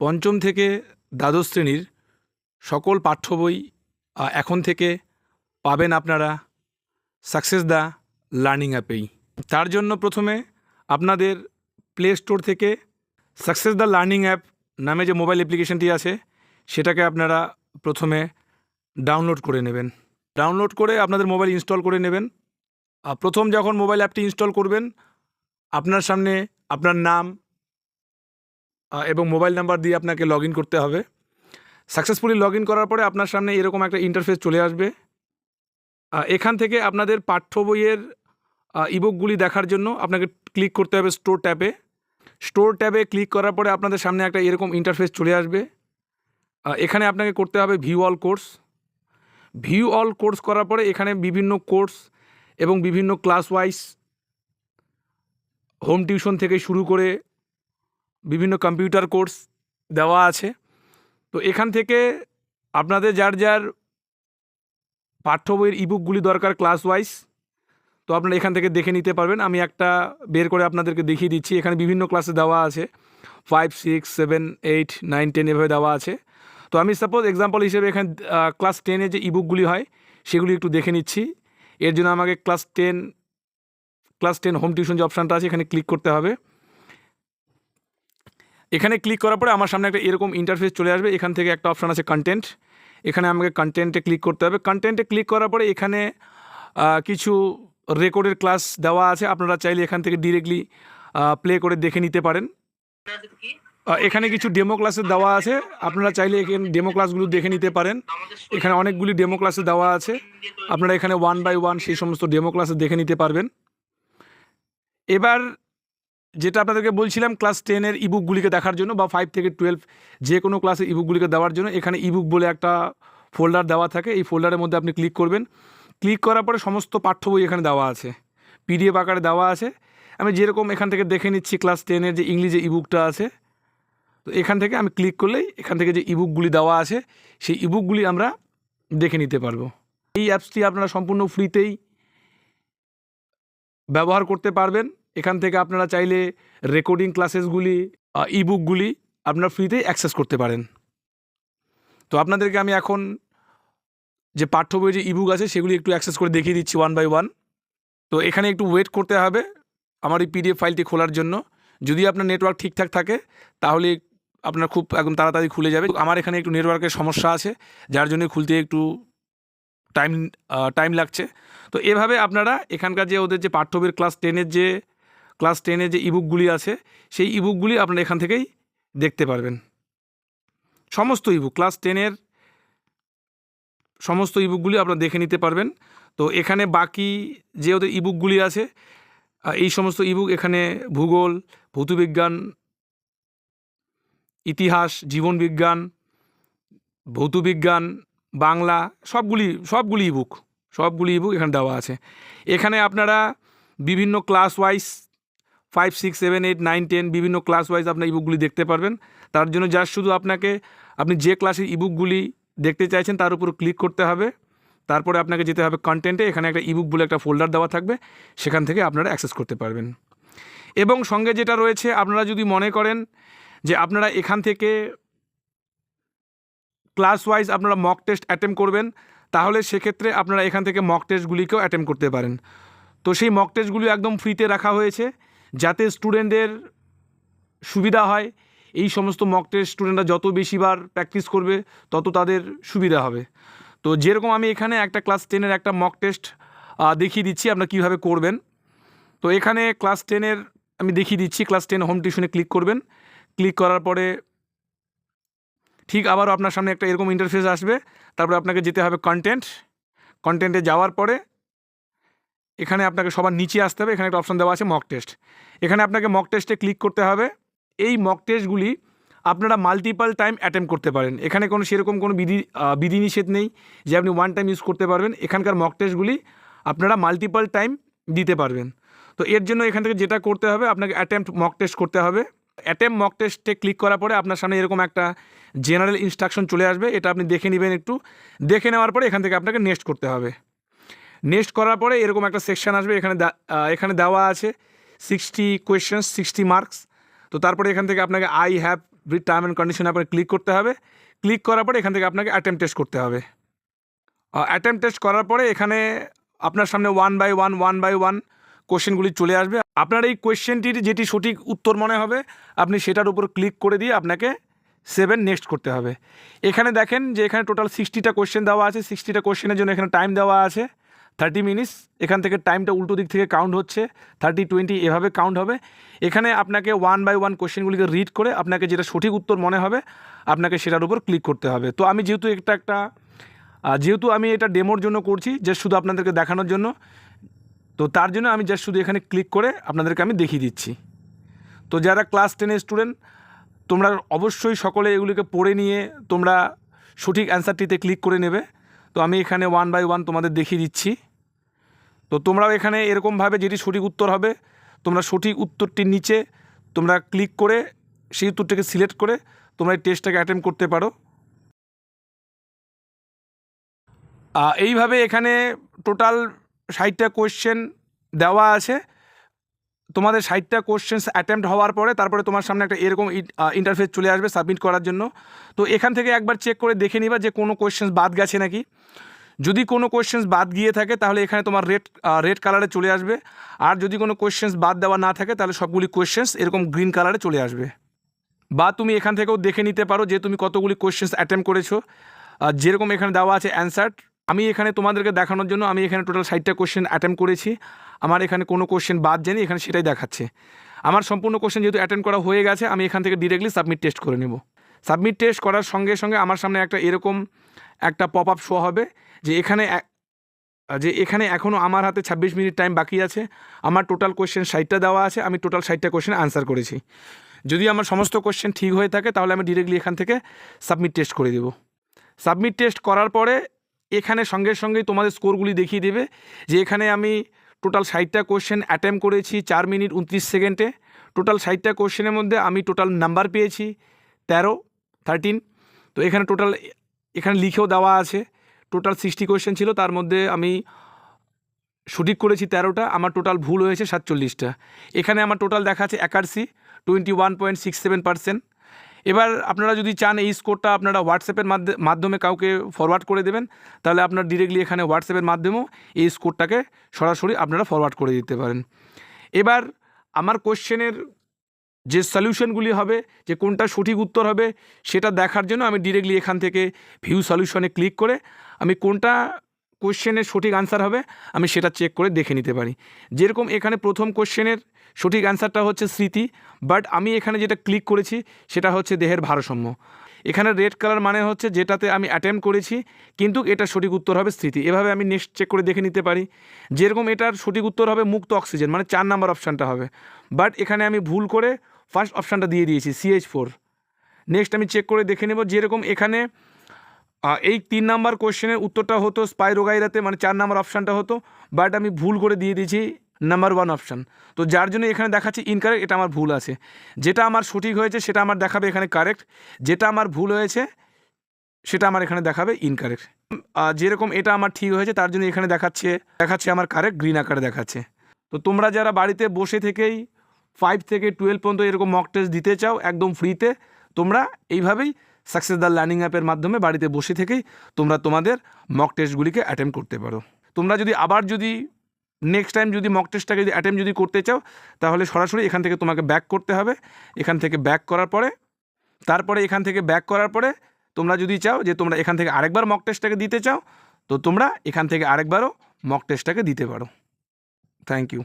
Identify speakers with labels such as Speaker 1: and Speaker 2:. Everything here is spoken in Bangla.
Speaker 1: পঞ্চম থেকে দ্বাদশ শ্রেণির সকল পাঠ্য বই এখন থেকে পাবেন আপনারা সাকসেস দ্য লার্নিং অ্যাপেই তার জন্য প্রথমে আপনাদের প্লে স্টোর থেকে সাকসেস দ্য লার্নিং অ্যাপ নামে যে মোবাইল অ্যাপ্লিকেশনটি আছে, সেটাকে আপনারা প্রথমে ডাউনলোড করে নেবেন। ডাউনলোড করে আপনাদের মোবাইল ইনস্টল করে নেবেন। প্রথম যখন মোবাইল অ্যাপটি ইনস্টল করবেন, আপনার সামনে আপনার নাম এবং মোবাইল নাম্বার দিয়ে আপনাকে লগ করতে হবে। সাকসেসফুলি লগ করার পরে আপনার সামনে এরকম একটা ইন্টারফেস চলে আসবে। এখান থেকে আপনাদের পাঠ্য বইয়ের ইবুকগুলি দেখার জন্য আপনাকে ক্লিক করতে হবে স্টোর ট্যাবে। স্টোর ট্যাবে ক্লিক করার পরে আপনাদের সামনে একটা এরকম ইন্টারফেস চলে আসবে। এখানে আপনাকে করতে হবে view all course view all course করার পরে এখানে বিভিন্ন কোর্স এবং বিভিন্ন ক্লাস ওয়াইজ হোম টিউশন থেকে শুরু করে বিভিন্ন কম্পিউটার কোর্স দেওয়া আছে। তো এখান থেকে আপনাদের যার যার পাঠ্য বইয়ের ইবুকগুলি দরকার ক্লাস ওয়াইজ তো আপনারা এখান থেকে দেখে নিতে পারবেন। আমি একটা বের করে আপনাদেরকে দেখিয়ে দিচ্ছি। এখানে বিভিন্ন ক্লাসে দেওয়া আছে। Five six seven eight nine ten এভাবে দেওয়া আছে। তো আমি সাপোজ এক্সাম্পল হিসেবে এখানে ক্লাস টেনে যে ইবুকগুলি হয়, সেগুলি একটু দেখে নিচ্ছি। এর জন্য আমাকে class ten class ten home tuition যে অপশানটা আছে, এখানে ক্লিক করতে হবে। এখানে ক্লিক করার পরে আমার সামনে একটা এরকম ইন্টারফেস চলে আসবে। এখান থেকে একটা অপশান আছে কন্টেন্ট এখানে আমাকে কন্টেন্টে ক্লিক করতে হবে। কন্টেন্টে ক্লিক করার পরে এখানে কিছু রেকর্ডের ক্লাস দেওয়া আছে। আপনারা চাইলে এখান থেকে ডিরেক্টলি প্লে করে দেখে নিতে পারেন। এখানে কিছু ডেমো ক্লাসের দেওয়া আছে। আপনারা চাইলে এখানে ডেমো ক্লাসগুলো দেখে নিতে পারেন। এখানে অনেকগুলি ডেমো ক্লাসে দেওয়া আছে। আপনারা এখানে ওয়ান বাই ওয়ান সেই সমস্ত ডেমো ক্লাসে দেখে নিতে পারবেন। এবার যেটা আপনাদেরকে বলছিলাম ক্লাস টেনের ইবুকগুলিকে দেখার জন্য বা ফাইভ থেকে টুয়েলভ যে কোনো ক্লাসের ইবুকগুলিকে দেওয়ার জন্য এখানে ইবুক বলে একটা ফোল্ডার দেওয়া থাকে। এই ফোল্ডারের মধ্যে আপনি ক্লিক করবেন। ক্লিক করার পরে সমস্ত পাঠ্য বই এখানে দেওয়া আছে। পিডিএফ আকারে দেওয়া আছে। আমি যেরকম এখান থেকে দেখে নিচ্ছি ক্লাস টেনের যে ইংলিশে ইবুকটা আছে, তো এখান থেকে আমি ক্লিক করলেই এখান থেকে যে ইবুকগুলি দেওয়া আছে, সেই ইবুকগুলি আমরা দেখে নিতে পারব। এই অ্যাপসটি আপনারা সম্পূর্ণ ফ্রিতেই ব্যবহার করতে পারবেন। এখান থেকে আপনারা চাইলে রেকর্ডিং ক্লাসেসগুলি ইবুকগুলি আপনারা ফ্রিতেই অ্যাক্সেস করতে পারেন। তো আপনাদেরকে আমি এখন যে পাঠ্য বইয়ের যে ইবুক আছে, সেগুলি একটু অ্যাক্সেস করে দেখিয়ে দিচ্ছি ওয়ান বাই ওয়ান তো এখানে একটু ওয়েট করতে হবে আমার এই পিডিএফ ফাইলটি খোলার জন্য। যদি আপনার নেটওয়ার্ক ঠিকঠাক থাকে, তাহলে আপনার খুব একদম তাড়াতাড়ি খুলে যাবে। আমার এখানে একটু নেটওয়ার্কের সমস্যা আছে, যার জন্য খুলতে একটু টাইম টাইম লাগছে। তো এভাবে আপনারা এখানকার যে ওদের যে পাঠ্য বইয়ের ক্লাস টেনের যে ক্লাস টেনের যে ইবুকগুলি আছে, সেই ইবুকগুলি আপনারা এখান থেকেই দেখতে পারবেন। সমস্ত ইবুক ক্লাস টেনের সমস্ত ইবুকগুলি আপনারা দেখে নিতে পারবেন। তো এখানে বাকি যে ওদের ইবুকগুলি আছে এই সমস্ত ইবুক এখানে ভূগোল, ভৌতবিজ্ঞান, ইতিহাস, জীবনবিজ্ঞান, ভৌতবিজ্ঞান, বাংলা, সবগুলি সবগুলি ইবুক সবগুলি ইবুক এখানে দেওয়া আছে। এখানে আপনারা বিভিন্ন class wise five six seven eight nine ten বিভিন্ন ক্লাস ওয়াইজ আপনার ইবুকগুলি দেখতে পারবেন। তার জন্য জাস্ট শুধু আপনাকে, আপনি যে ক্লাসের ইবুকগুলি দেখতে চাইছেন তার উপর ক্লিক করতে হবে। তারপরে আপনাকে যেতে হবে কন্টেন্টে এখানে একটা ইবুক বলে একটা ফোল্ডার দেওয়া থাকবে, সেখান থেকে আপনারা অ্যাক্সেস করতে পারবেন। এবং সঙ্গে যেটা রয়েছে, আপনারা যদি মনে করেন যে আপনারা এখান থেকে ক্লাস ওয়াইজ আপনারা মক টেস্ট অ্যাটেম্প করবেন, তাহলে সেক্ষেত্রে আপনারা এখান থেকে মক টেস্টগুলিকেও অ্যাটেম্প করতে পারেন। তো সেই মক টেস্টগুলি একদম ফ্রিতে রাখা হয়েছে। যাতে স্টুডেন্টদের সুবিধা হয়। এই সমস্ত মক টেস্ট স্টুডেন্টরা যত বেশিবার প্র্যাকটিস করবে, তত তাদের সুবিধা হবে। তো যেরকম আমি এখানে একটা ক্লাস টেনের একটা মক টেস্ট দেখিয়ে দিচ্ছি আপনারা কীভাবে করবেন। তো এখানে ক্লাস টেনের আমি দেখিয়ে দিচ্ছি ক্লাস টেন হোম টিউশনে ক্লিক করবেন। ক্লিক করার পরে ঠিক আবারও আপনার সামনে একটা এরকম ইন্টারফেস আসবে। তারপরে আপনাকে যেতে হবে কন্টেন্ট কন্টেন্টে যাওয়ার পরে এখানে আপনাকে সবার নিচে আসতে হবে, এখানে একটা অপশন দেওয়া আছে মক টেস্ট এখানে আপনাকে মক টেস্টে ক্লিক করতে হবে। এই মক টেস্টগুলি আপনারা মাল্টিপাল টাইম অ্যাটেম্প করতে পারেন। এখানে কোনো সেরকম কোনো বিধি বিধিনিষেধ নেই যে আপনি ওয়ান টাইম ইউজ করতে পারবেন। এখানকার মক টেস্টগুলি আপনারা মাল্টিপাল টাইম দিতে পারবেন। তো এর জন্য এখান থেকে যেটা করতে হবে, আপনাকে অ্যাটেম্প মক টেস্ট করতে হবে। অ্যাটেম্প মক টেস্টে ক্লিক করার পরে আপনার সামনে এরকম একটা জেনারেল ইনস্ট্রাকশন চলে আসবে। এটা আপনি দেখে নেবেন একটু। দেখে নেওয়ার পরে এখান থেকে আপনাকে নেক্সট করতে হবে। নেক্সট করার পরে এরকম একটা সেকশন আসবে, এখানে এখানে দেওয়া আছে সিক্সটি কোয়েশ্চেন্স সিক্সটি মার্কস তো তারপরে এখান থেকে আপনাকে I have read term and condition আপনাকে ক্লিক করতে হবে। ক্লিক করার পরে এখান থেকে আপনাকে অ্যাটেম্প টেস্ট করতে হবে। অ্যাটেম্প টেস্ট করার পরে এখানে আপনার সামনে one by one one by one কোশ্চেনগুলি চলে আসবে। আপনার এই কোয়েশ্চেনটির যেটি সঠিক উত্তর মনে হবে, আপনি সেটার উপর ক্লিক করে দিয়ে আপনাকে সেভেন নেক্সট করতে হবে। এখানে দেখেন যে এখানে টোটাল সিক্সটিটা কোশ্চেন দেওয়া আছে সিক্সটিটা কোশ্চেনের জন্য এখানে টাইম দেওয়া আছে। থার্টি মিনিটস এখান থেকে টাইমটা উল্টো দিক থেকে কাউন্ট হচ্ছে থার্টি টোয়েন্টি এভাবে কাউন্ট হবে। এখানে আপনাকে ওয়ান বাই ওয়ান কোশ্চেনগুলিকে রিড করে আপনাকে যেটা সঠিক উত্তর মনে হবে, আপনাকে সেটার উপর ক্লিক করতে হবে। তো আমি যেহেতু একটা একটা যেহেতু আমি এটা ডেমোর জন্য করছি যে শুধু আপনাদেরকে দেখানোর জন্য, তো তার জন্য আমি জাস্ট শুধু এখানে ক্লিক করে আপনাদেরকে আমি দেখিয়ে দিচ্ছি। তো যারা ক্লাস টেনের স্টুডেন্ট তোমরা অবশ্যই সকলে এগুলিকে পড়ে নিয়ে তোমরা সঠিক অ্যান্সারটিতে ক্লিক করে নেবে। তো আমি এখানে ওয়ান বাই ওয়ান তোমাদের দেখিয়ে দিচ্ছি। তো তোমরাও এখানে এরকমভাবে যেটি সঠিক উত্তর হবে, তোমরা সঠিক উত্তরটির নিচে তোমরা ক্লিক করে সেই উত্তরটাকে সিলেক্ট করে তোমরা এই টেস্টটাকে অ্যাটেম্প করতে পারো। এইভাবে এখানে টোটাল ষাটটা কোয়েশ্চেন দেওয়া আছে। তোমাদের ষাটটা কোশ্চেন্স অ্যাটেম্প্ট হওয়ার পরে তারপরে তোমার সামনে একটা এরকম ইন্টারফেস চলে আসবে সাবমিট করার জন্য। তো এখান থেকে একবার চেক করে দেখে নিবা যে কোনো কোয়েশ্চেন্স বাদ গেছে নাকি। যদি কোনো কোয়েশ্চেন্স বাদ গিয়ে থাকে, তাহলে এখানে তোমার রেড রেড কালারে চলে আসবে। আর যদি কোনো কোয়েশ্চেন্স বাদ দেওয়া না থাকে, তাহলে সবগুলি কোয়েশ্চেন্স এরকম গ্রিন কালারে চলে আসবে। বা তুমি এখান থেকেও দেখে নিতে পারো যে তুমি কতগুলি কোয়েশ্চেন্স অ্যাটেম্প করেছ। যেরকম এখানে দেওয়া আছে অ্যান্সার আমি এখানে তোমাদেরকে দেখানোর জন্য আমি এখানে টোটাল ষাটটা কোশ্চেন অ্যাটেম্প করেছি। আমার এখানে কোনো কোয়েশ্চেন বাদ জানি এখানে সেটাই দেখাচ্ছে। আমার সম্পূর্ণ কোশ্চেন যেহেতু অ্যাটেন্ড করা হয়ে গেছে, আমি এখান থেকে ডিরেক্টলি সাবমিট টেস্ট করে নেব। সাবমিট টেস্ট করার সঙ্গে সঙ্গে আমার সামনে একটা এরকম একটা পপ আপ শো হবে। যে এখানে যে এখানে এখনও আমার হাতে ছাব্বিশ মিনিট টাইম বাকি আছে, আমার টোটাল কোয়েশ্চেন ষাটটা দেওয়া আছে, আমি টোটাল ষাটটা কোয়েশ্চেন আনসার করেছি। যদি আমার সমস্ত কোশ্চেন ঠিক হয়ে থাকে, তাহলে আমি ডিরেক্টলি এখান থেকে সাবমিট টেস্ট করে দেবো। সাবমিট টেস্ট করার পরে এখানে সঙ্গে সঙ্গেই তোমাদের স্কোরগুলি দেখিয়ে দেবে যে এখানে আমি টোটাল ষাটটা কোয়েশ্চেন অ্যাটেম্প করেছি চার মিনিট উনত্রিশ সেকেন্ডে টোটাল ষাটটা কোশ্চেনের মধ্যে আমি টোটাল নাম্বার পেয়েছি তেরো থার্টিন তো এখানে টোটাল এখানে লিখেও দেওয়া আছে। টোটাল সিক্সটি কোশ্চেন ছিল, তার মধ্যে আমি সঠিক করেছি তেরোটা, আমার টোটাল ভুল হয়েছে সাতচল্লিশটা। এখানে আমার টোটাল দেখা আছে accuracy twenty one point six seven percent এবার আপনারা যদি চান এই স্কোরটা আপনারা হোয়াটসঅ্যাপের মাধ্যে- মাধ্যমে কাউকে ফরওয়ার্ড করে দেবেন, তাহলে আপনার ডিরেক্টলি এখানে হোয়াটসঅ্যাপের মাধ্যমেও এই স্কোরটাকে সরাসরি আপনারা ফরওয়ার্ড করে দিতে পারেন। এবার আমার কোশ্চেনের যে সলিউশনগুলি হবে, যে কোনটা সঠিক উত্তর হবে, সেটা দেখার জন্য আমি ডিরেক্টলি এখান থেকে ভিউ সলিউশনে ক্লিক করে আমি কোনটা কোশ্চেনের সঠিক আনসার হবে, আমি সেটা চেক করে দেখে নিতে পারি। যেরকম এখানে প্রথম কোশ্চেনের সঠিক অ্যান্সারটা হচ্ছে স্মৃতি বাট আমি এখানে যেটা ক্লিক করেছি, সেটা হচ্ছে দেহের ভারসাম্য। এখানে রেড কালার মানে হচ্ছে যেটাতে আমি অ্যাটেম্প করেছি, কিন্তু এটা সঠিক উত্তর হবে স্মৃতি। এভাবে আমি নেক্সট চেক করে দেখে নিতে পারি। যেরকম এটার সঠিক উত্তর হবে মুক্ত অক্সিজেন মানে চার নাম্বার অপশানটা হবে। বাট এখানে আমি ভুল করে ফার্স্ট অপশানটা দিয়ে দিয়েছি সিএইচ ফোর নেক্সট আমি চেক করে দেখে নেব যেরকম এখানে এই তিন নাম্বার কোশ্চেনের উত্তরটা হতো স্পাইরোগাইরাতে মানে চার নাম্বার অপশানটা হতো বাট আমি ভুল করে দিয়ে দিয়েছি নাম্বার ওয়ান অপশান তো যার জন্য এখানে দেখাচ্ছে ইনকারেক্ট এটা আমার ভুল আছে। যেটা আমার সঠিক হয়েছে, সেটা আমার দেখাবে এখানে কারেক্ট যেটা আমার ভুল হয়েছে, সেটা আমার এখানে দেখাবে ইনকারেক্ট যেরকম এটা আমার ঠিক হয়েছে, তার জন্য এখানে দেখাচ্ছে দেখাচ্ছে আমার কারেক্ট গ্রিন আকারে দেখাচ্ছে। তো তোমরা যারা বাড়িতে বসে থেকেই ফাইভ থেকে টুয়েলভ পর্যন্ত এরকম মক টেস্ট দিতে চাও একদম ফ্রিতে তোমরা এইভাবেই সাকসেস দ্য লার্নিং অ্যাপের মাধ্যমে বাড়িতে বসে থেকেই তোমরা তোমাদের মক টেস্টগুলিকে অ্যাটেম্প করতে পারো। তোমরা যদি আবার যদি নেক্সট টাইম যদি মক টেস্টটাকে যদি অ্যাটেম্প যদি করতে চাও, তাহলে সরাসরি এখান থেকে তোমাকে ব্যাক করতে হবে। এখান থেকে ব্যাক করার পরে, তারপরে এখান থেকে ব্যাক করার পরে তোমরা যদি চাও যে তোমরা এখান থেকে আরেকবার মক টেস্টটাকে দিতে চাও, তো তোমরা এখান থেকে আরেকবারও মক টেস্টটাকে দিতে পারো। Thank you